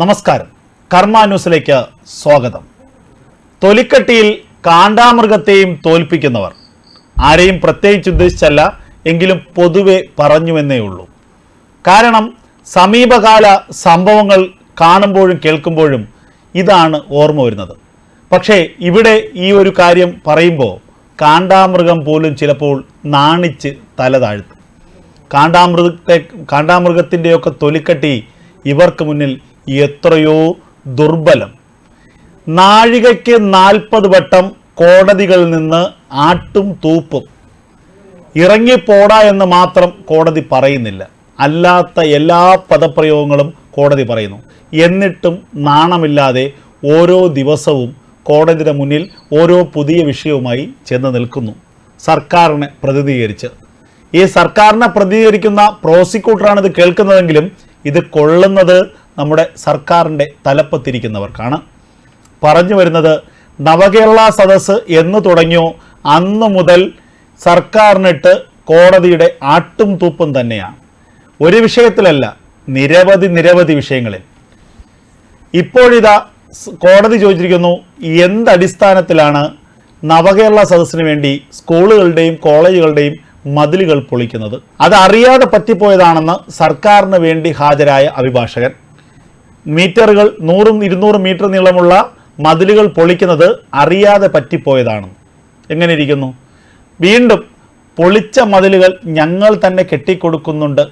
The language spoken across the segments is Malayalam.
നമസ്കാരം. കർമ്മ ന്യൂസിലേക്ക് സ്വാഗതം. തൊലിക്കട്ടിയിൽ കാണ്ടാമൃഗത്തെയും തോൽപ്പിക്കുന്നവർ. ആരെയും പ്രത്യേകിച്ച് ഉദ്ദേശിച്ചല്ല എങ്കിലും പൊതുവെ പറഞ്ഞുവെന്നേ ഉള്ളൂ. കാരണം സമീപകാല സംഭവങ്ങൾ കാണുമ്പോഴും കേൾക്കുമ്പോഴും ഇതാണ് ഓർമ്മ വരുന്നത്. പക്ഷേ ഇവിടെ ഈ ഒരു കാര്യം പറയുമ്പോൾ കാണ്ടാമൃഗം പോലും ചിലപ്പോൾ നാണിച്ച് തല താഴ്ത്തും. കാണ്ടാമൃഗത്തെ കാണ്ടാമൃഗത്തിന്റെയൊക്കെ തൊലിക്കട്ടി ഇവർക്ക് മുന്നിൽ എത്രയോ ദുർബലം. നാഴികയ്ക്ക് നാൽപ്പത് വട്ടം കോടതികളിൽ നിന്ന് ആട്ടും തൂപ്പും. ഇറങ്ങിപ്പോടാ എന്ന് മാത്രം കോടതി പറയുന്നില്ല. അല്ലാത്ത എല്ലാ പദപ്രയോഗങ്ങളും കോടതി പറയുന്നു. എന്നിട്ടും നാണമില്ലാതെ ഓരോ ദിവസവും കോടതിയുടെ മുന്നിൽ ഓരോ പുതിയ വിഷയവുമായി ചെന്ന് നിൽക്കുന്നു. സർക്കാരിനെ പ്രതിനിധീകരിച്ച്. ഈ സർക്കാരിനെ പ്രതിനിധീകരിക്കുന്ന പ്രോസിക്യൂട്ടറാണ് ഇത് കേൾക്കുന്നതെങ്കിലും ഇത് കൊള്ളുന്നത് നമ്മുടെ സർക്കാരിന്റെ തലപ്പത്തിരിക്കുന്നവർക്കാണ്. പറഞ്ഞു വരുന്നത് നവകേരള സദസ്സ് എന്ന് തുടങ്ങിയോ അന്ന് മുതൽ സർക്കാരിനിട്ട് കോടതിയുടെ ആട്ടും തൂപ്പും തന്നെയാണ്. ഒരു വിഷയത്തിലല്ല നിരവധി നിരവധി വിഷയങ്ങളിൽ. ഇപ്പോഴിതാ കോടതി ചോദിച്ചിരിക്കുന്നു എന്തടിസ്ഥാനത്തിലാണ് നവകേരള സദസ്സിന് വേണ്ടി സ്കൂളുകളുടെയും കോളേജുകളുടെയും മതിലുകൾ പൊളിക്കുന്നത്? അത് അറിയാതെ പറ്റിപ്പോയതാണെന്ന് സർക്കാരിന് വേണ്ടി ഹാജരായ അഭിഭാഷകൻ. മീറ്ററുകൾ നൂറും ഇരുന്നൂറും മീറ്റർ നീളമുള്ള മതിലുകൾ പൊളിക്കുന്നത് അറിയാതെ പറ്റിപ്പോയതാണ്. എങ്ങനെ ഇരിക്കുന്നു വീണ്ടും പൊളിച്ച മതിലുകൾ ഞങ്ങൾ തന്നെ കെട്ടിക്കൊടുക്കുന്നുണ്ട്.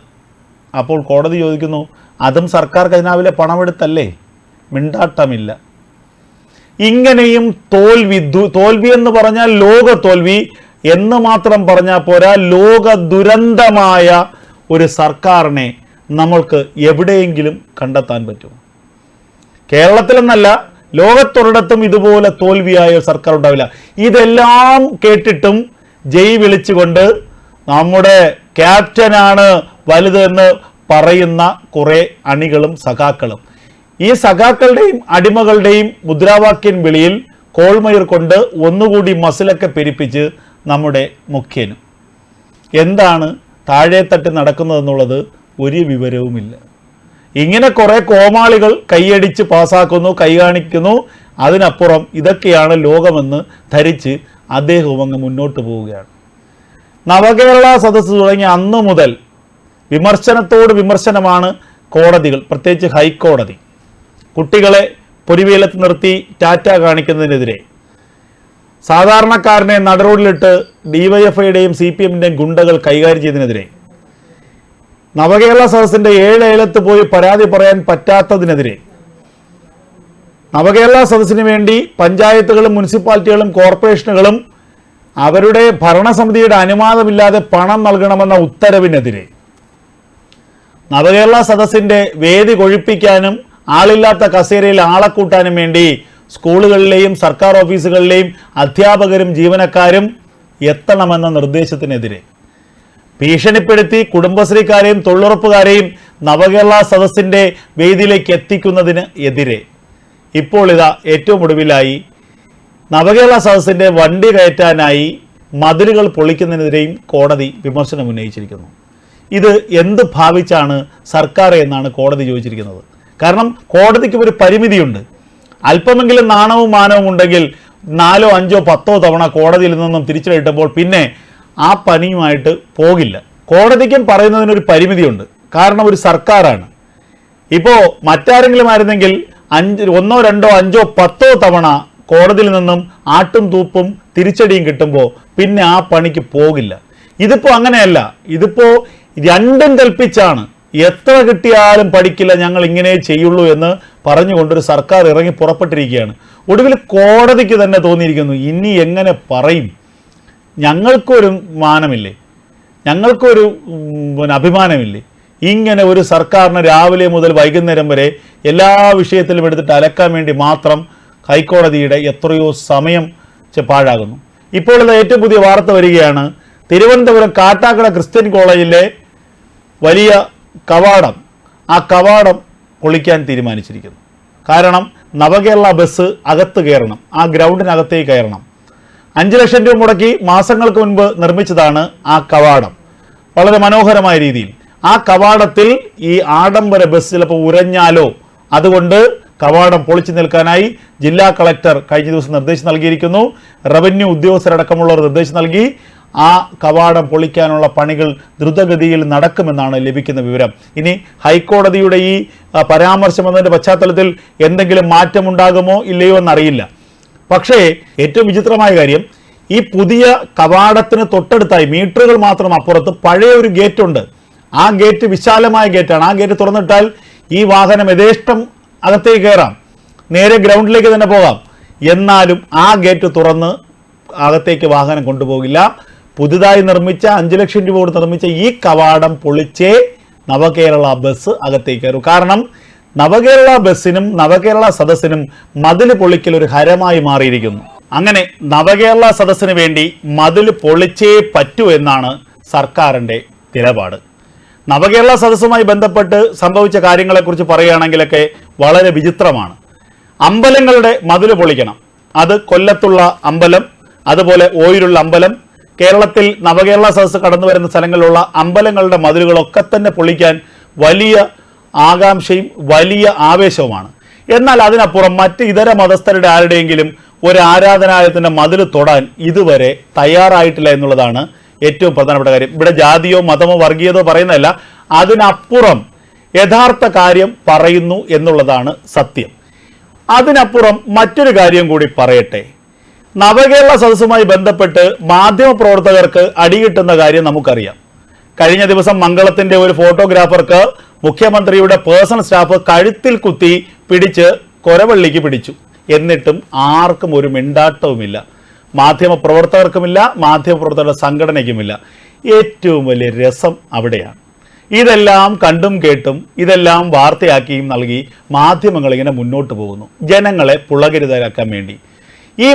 അപ്പോൾ കോടതി ചോദിക്കുന്നു അതും സർക്കാർ ഖജനാവിലെ പണമെടുത്തല്ലേ? മിണ്ടാട്ടമില്ല. ഇങ്ങനെയും തോൽവി തോൽവി എന്ന് പറഞ്ഞാൽ ലോക തോൽവി എന്ന് മാത്രം പറഞ്ഞാൽ പോരാ ലോക ദുരന്തമായ ഒരു സർക്കാരിനെ നമ്മൾക്ക് എവിടെയെങ്കിലും കണ്ടെത്താൻ പറ്റുമോ? കേരളത്തിലെന്നല്ല ലോകത്തൊരിടത്തും ഇതുപോലെ തോൽവിയായ സർക്കാർ ഉണ്ടാവില്ല. ഇതെല്ലാം കേട്ടിട്ടും ജയ് വിളിച്ചുകൊണ്ട് നമ്മുടെ ക്യാപ്റ്റനാണ് വലുതെന്ന് പറയുന്ന കുറേ അണികളും സഖാക്കളും. ഈ സഖാക്കളുടെയും അടിമകളുടെയും മുദ്രാവാക്യം വിളിയിൽ കോൾമയിർ കൊണ്ട് ഒന്നുകൂടി മസിലൊക്കെ പെരിപ്പിച്ച് നമ്മുടെ മുഖ്യനും. എന്താണ് താഴെത്തട്ട് നടക്കുന്നതെന്നുള്ളത് ഒരു വിവരവുമില്ല. ഇങ്ങനെ കുറേ കോമാളികൾ കൈയടിച്ച് പാസ്സാക്കുന്നു കൈ കാണിക്കുന്നു അതിനപ്പുറം ഇതൊക്കെയാണ് ലോകമെന്ന് ധരിച്ച് അദ്ദേഹവും അങ്ങ് മുന്നോട്ട് പോവുകയാണ്. നവകേരള സദസ്സ് തുടങ്ങിയ അന്നു മുതൽ വിമർശനത്തോട് വിമർശനമാണ് കോടതികൾ പ്രത്യേകിച്ച് ഹൈക്കോടതി. കുട്ടികളെ പൊരിവേലത്ത് നിർത്തി ടാറ്റ കാണിക്കുന്നതിനെതിരെ സാധാരണക്കാരനെ നടുറോഡിലിട്ട് ഡിവൈഎഫ്ഐയുടെയും സി പി എമ്മിന്റെയും ഗുണ്ടകൾ കൈകാര്യം ചെയ്തതിനെതിരെ നവകേരള സദസ്സിന്റെ ഏഴ് ഏലത്ത് പോയി പരാതി പറയാൻ പറ്റാത്തതിനെതിരെ. നവകേരള സദസ്സിന് വേണ്ടി പഞ്ചായത്തുകളും മുനിസിപ്പാലിറ്റികളും കോർപ്പറേഷനുകളും അവരുടെ ഭരണസമിതിയുടെ അനുവാദമില്ലാതെ പണം നൽകണമെന്ന ഉത്തരവിനെതിരെ. നവകേരള സദസ്സിന്റെ വേദി കൊഴിപ്പിക്കാനും ആളില്ലാത്ത കസേരയിൽ ആളെ കൂട്ടാനും വേണ്ടി സ്കൂളുകളിലെയും സർക്കാർ ഓഫീസുകളിലെയും അധ്യാപകരും ജീവനക്കാരും എത്തണമെന്ന നിർദ്ദേശത്തിനെതിരെ. ഭീഷണിപ്പെടുത്തി കുടുംബശ്രീക്കാരെയും തൊഴിലുറപ്പുകാരെയും നവകേരള സദസ്സിന്റെ വേദിയിലേക്ക് എത്തിക്കുന്നതിന് എതിരെ. ഇപ്പോൾ ഇതാ ഏറ്റവും ഒടുവിലായി നവകേരള സദസ്സിന്റെ വണ്ടി കയറ്റാനായി മതിലുകൾ പൊളിക്കുന്നതിനെതിരെയും കോടതി വിമർശനം ഉന്നയിച്ചിരിക്കുന്നു. ഇത് എന്ത് ഭാവിച്ചാണ് സർക്കാർ എന്നാണ് കോടതി ചോദിച്ചിരിക്കുന്നത്. കാരണം കോടതിക്ക് ഒരു പരിമിതിയുണ്ട്. അല്പമെങ്കിലും നാണവും മാനവും ഉണ്ടെങ്കിൽ നാലോ അഞ്ചോ പത്തോ തവണ കോടതിയിൽ നിന്നും തിരിച്ചു കിട്ടുമ്പോൾ പിന്നെ ആ പണിയുമായിട്ട് പോകില്ല. കോടതിക്കും പറയുന്നതിനൊരു പരിമിതിയുണ്ട്. കാരണം ഒരു സർക്കാരാണ്. ഇപ്പോൾ മറ്റാരെങ്കിലും ആയിരുന്നെങ്കിൽ അഞ്ച് ഒന്നോ രണ്ടോ അഞ്ചോ പത്തോ തവണ കോടതിയിൽ നിന്നും ആട്ടും തൂപ്പും തിരിച്ചടിയും കിട്ടുമ്പോൾ പിന്നെ ആ പണിക്ക് പോകില്ല. ഇതിപ്പോൾ അങ്ങനെയല്ല. ഇതിപ്പോൾ രണ്ടും കൽപ്പിച്ചാണ്. എത്ര കിട്ടിയാലും പഠിക്കില്ല ഞങ്ങൾ ഇങ്ങനെ ചെയ്യുള്ളൂ എന്ന് പറഞ്ഞുകൊണ്ടൊരു സർക്കാർ ഇറങ്ങി പുറപ്പെട്ടിരിക്കുകയാണ്. ഒടുവിൽ കോടതിക്ക് തന്നെ തോന്നിയിരിക്കുന്നു ഇനി എങ്ങനെ പറയും? ഞങ്ങൾക്കൊരു മാനമില്ലേ? ഞങ്ങൾക്കൊരു പിന്നെ അഭിമാനമില്ലേ? ഇങ്ങനെ ഒരു സർക്കാരിന് രാവിലെ മുതൽ വൈകുന്നേരം വരെ എല്ലാ വിഷയത്തിലും എടുത്തിട്ട് അലക്കാൻ വേണ്ടി മാത്രം ഹൈക്കോടതിയുടെ എത്രയോ സമയം പാഴാകുന്നു. ഇപ്പോൾ ഇത് ഏറ്റവും പുതിയ വാർത്ത വരികയാണ്. തിരുവനന്തപുരം കാട്ടാക്കട ക്രിസ്ത്യൻ കോളേജിലെ വലിയ കവാടം. ആ കവാടം പൊളിക്കാൻ തീരുമാനിച്ചിരിക്കുന്നു. കാരണം നവകേരള ബസ് അകത്ത് കയറണം. ആ ഗ്രൗണ്ടിനകത്തേക്ക് കയറണം. അഞ്ച് ലക്ഷം രൂപ മുടക്കി മാസങ്ങൾക്ക് മുൻപ് നിർമ്മിച്ചതാണ് ആ കവാടം. വളരെ മനോഹരമായ രീതിയിൽ. ആ കവാടത്തിൽ ഈ ആഡംബര ബസ് ചിലപ്പോൾ ഉരഞ്ഞാലോ അതുകൊണ്ട് കവാടം പൊളിച്ചു നിൽക്കാനായി ജില്ലാ കളക്ടർ കഴിഞ്ഞ ദിവസം നിർദ്ദേശം നൽകിയിരിക്കുന്നു. റവന്യൂ ഉദ്യോഗസ്ഥരടക്കമുള്ളവർ നിർദ്ദേശം നൽകി ആ കവാടം പൊളിക്കാനുള്ള പണികൾ ദ്രുതഗതിയിൽ നടക്കുമെന്നാണ് ലഭിക്കുന്ന വിവരം. ഇനി ഹൈക്കോടതിയുടെ ഈ പരാമർശം എന്നതിന്റെ പശ്ചാത്തലത്തിൽ എന്തെങ്കിലും മാറ്റമുണ്ടാകുമോ ഇല്ലയോ എന്നറിയില്ല. പക്ഷേ ഏറ്റവും വിചിത്രമായ കാര്യം ഈ പുതിയ കവാടത്തിന് തൊട്ടടുത്തായി മീറ്ററുകൾ മാത്രം അപ്പുറത്ത് പഴയ ഒരു ഗേറ്റ് ഉണ്ട്. ആ ഗേറ്റ് വിശാലമായ ഗേറ്റാണ്. ആ ഗേറ്റ് തുറന്നിട്ടാൽ ഈ വാഹനം യഥേഷ്ടം അകത്തേക്ക് കയറാം. നേരെ ഗ്രൗണ്ടിലേക്ക് തന്നെ പോകാം. എന്നാലും ആ ഗേറ്റ് തുറന്ന് അകത്തേക്ക് വാഹനം കൊണ്ടുപോകില്ല. പുതുതായി നിർമ്മിച്ച അഞ്ച് ലക്ഷം രൂപ കൊടുത്ത് നിർമ്മിച്ച ഈ കവാടം പൊളിച്ചേ നവകേരള ബസ് അകത്തേക്ക് കയറും. കാരണം നവകേരള ബസ്സിനും നവകേരള സദസ്സിനും മതിൽ പൊളിക്കൽ ഒരു ഹരമായി മാറിയിരിക്കുന്നു. അങ്ങനെ നവകേരള സദസ്സിന് വേണ്ടി മതിൽ പൊളിച്ചേ പറ്റൂ എന്നാണ് സർക്കാരിന്റെ നിലപാട്. നവകേരള സദസ്സുമായി ബന്ധപ്പെട്ട് സംഭവിച്ച കാര്യങ്ങളെക്കുറിച്ച് പറയുകയാണെങ്കിലൊക്കെ വളരെ വിചിത്രമാണ്. അമ്പലങ്ങളുടെ മതിൽ പൊളിക്കണം. അത് കൊല്ലത്തുള്ള അമ്പലം അതുപോലെ ഓയിലുള്ള അമ്പലം കേരളത്തിൽ നവകേരള സദസ്സ് കടന്നു വരുന്ന സ്ഥലങ്ങളിലുള്ള അമ്പലങ്ങളുടെ മതിലുകളൊക്കെ തന്നെ പൊളിക്കാൻ വലിയ ആകാംക്ഷയും വലിയ ആവേശവുമാണ്. എന്നാൽ അതിനപ്പുറം മറ്റ് ഇതര മതസ്ഥരുടെ ആരുടെയെങ്കിലും ഒരു ആരാധനാലയത്തിന്റെ മതിൽ തൊടാൻ ഇതുവരെ തയ്യാറായിട്ടില്ല എന്നുള്ളതാണ് ഏറ്റവും പ്രധാനപ്പെട്ട കാര്യം. ഇവിടെ ജാതിയോ മതമോ വർഗീയതോ പറയുന്നതല്ല അതിനപ്പുറം യഥാർത്ഥ കാര്യം പറയുന്നു എന്നുള്ളതാണ് സത്യം. അതിനപ്പുറം മറ്റൊരു കാര്യം കൂടി പറയട്ടെ. നവകേരള സദസ്സുമായി ബന്ധപ്പെട്ട് മാധ്യമപ്രവർത്തകർക്ക് അടികിട്ടുന്ന കാര്യം നമുക്കറിയാം. കഴിഞ്ഞ ദിവസം മംഗളത്തിന്റെ ഒരു ഫോട്ടോഗ്രാഫർക്ക് മുഖ്യമന്ത്രിയുടെ പേഴ്സണൽ സ്റ്റാഫ് കഴുത്തിൽ കുത്തി പിടിച്ച് കൊരവള്ളിക്ക് പിടിച്ചു. എന്നിട്ടും ആർക്കും ഒരു മിണ്ടാട്ടവുമില്ല. മാധ്യമപ്രവർത്തകർക്കുമില്ല മാധ്യമപ്രവർത്തകരുടെ സംഘടനയ്ക്കുമില്ല. ഏറ്റവും വലിയ രസം അവിടെയാണ്. ഇതെല്ലാം കണ്ടും കേട്ടും ഇതെല്ലാം വാർത്തയാക്കിയും നൽകി മാധ്യമങ്ങൾ ഇങ്ങനെ മുന്നോട്ട് പോകുന്നു. ജനങ്ങളെ പുളകരുതരാക്കാൻ വേണ്ടി. ഈ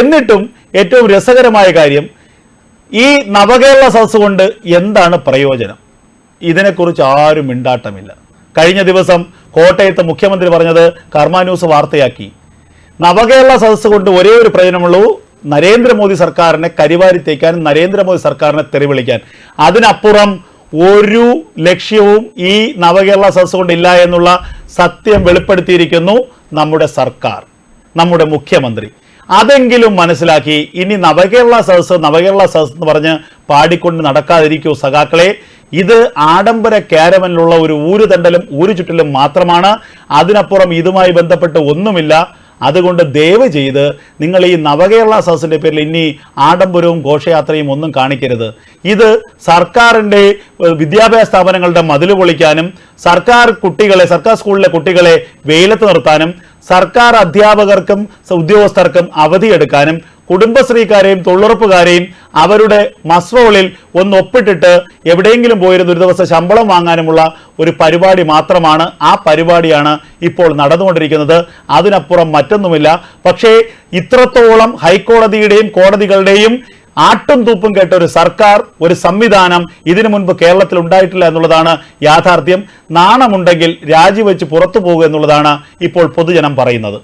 എന്നിട്ടും ഏറ്റവും രസകരമായ കാര്യം ഈ നവകേരള സദസ് കൊണ്ട് എന്താണ് പ്രയോജനം? ഇതിനെക്കുറിച്ച് ആരും മിണ്ടാട്ടമില്ല. കഴിഞ്ഞ ദിവസം കോട്ടയത്ത് മുഖ്യമന്ത്രി പറഞ്ഞത് കർമാന്യൂസ് വാർത്തയാക്കി. നവകേരള സദസ് കൊണ്ട് ഒരേ ഒരു പ്രയോജനമുള്ളൂ നരേന്ദ്രമോദി സർക്കാരിനെ കരിവാരി തേക്കാൻ നരേന്ദ്രമോദി സർക്കാരിനെ തെറിവിളിക്കാൻ. അതിനപ്പുറം ഒരു ലക്ഷ്യവും ഈ നവകേരള സദസ് കൊണ്ടില്ല എന്നുള്ള സത്യം വെളിപ്പെടുത്തിയിരിക്കുന്നു നമ്മുടെ സർക്കാർ നമ്മുടെ മുഖ്യമന്ത്രി. അതെങ്കിലും മനസ്സിലാക്കി. ഇനി നവകേരള സദസ് നവകേരള സദസ് എന്ന് പറഞ്ഞ് പാടിക്കൊണ്ട് നടക്കാതിരിക്കൂ സഖാക്കളെ. ഇത് ആഡംബര ക്യാരവനിലുള്ള ഒരു ഊരുതണ്ടലും ഊരുചുറ്റലും മാത്രമാണ്. അതിനപ്പുറം ഇതുമായി ബന്ധപ്പെട്ട് ഒന്നുമില്ല. അതുകൊണ്ട് ദയവ് ചെയ്ത് നിങ്ങൾ ഈ നവകേരള സദസ്സിന്റെ പേരിൽ ഇനി ആഡംബരവും ഘോഷയാത്രയും ഒന്നും കാണിക്കരുത്. ഇത് സർക്കാരിന്റെ വിദ്യാഭ്യാസ സ്ഥാപനങ്ങളുടെ മതിൽ പൊളിക്കാനും സർക്കാർ കുട്ടികളെ സർക്കാർ സ്കൂളിലെ കുട്ടികളെ വെയിലത്ത് നിർത്താനും സർക്കാർ അധ്യാപകർക്കും ഉദ്യോഗസ്ഥർക്കും അവധിയെടുക്കാനും കുടുംബശ്രീക്കാരെയും തൊഴിലുറപ്പുകാരെയും അവരുടെ മസ്റോളിൽ ഒന്ന് ഒപ്പിട്ടിട്ട് എവിടെയെങ്കിലും പോയിരുന്ന ഒരു ദിവസം ശമ്പളം വാങ്ങാനുമുള്ള ഒരു പരിപാടി മാത്രമാണ് ആ പരിപാടിയാണ് ഇപ്പോൾ നടന്നുകൊണ്ടിരിക്കുന്നത്. അതിനപ്പുറം മറ്റൊന്നുമില്ല. പക്ഷേ ഇത്രത്തോളം ഹൈക്കോടതിയുടെയും കോടതികളുടെയും ആട്ടും തൂപ്പും കേട്ട ഒരു സർക്കാർ ഒരു സംവിധാനം ഇതിനു മുൻപ് കേരളത്തിൽ ഉണ്ടായിട്ടില്ല എന്നുള്ളതാണ് യാഥാർത്ഥ്യം. നാണമുണ്ടെങ്കിൽ രാജിവെച്ച് പുറത്തു പോകുക എന്നുള്ളതാണ് ഇപ്പോൾ പൊതുജനം പറയുന്നത്.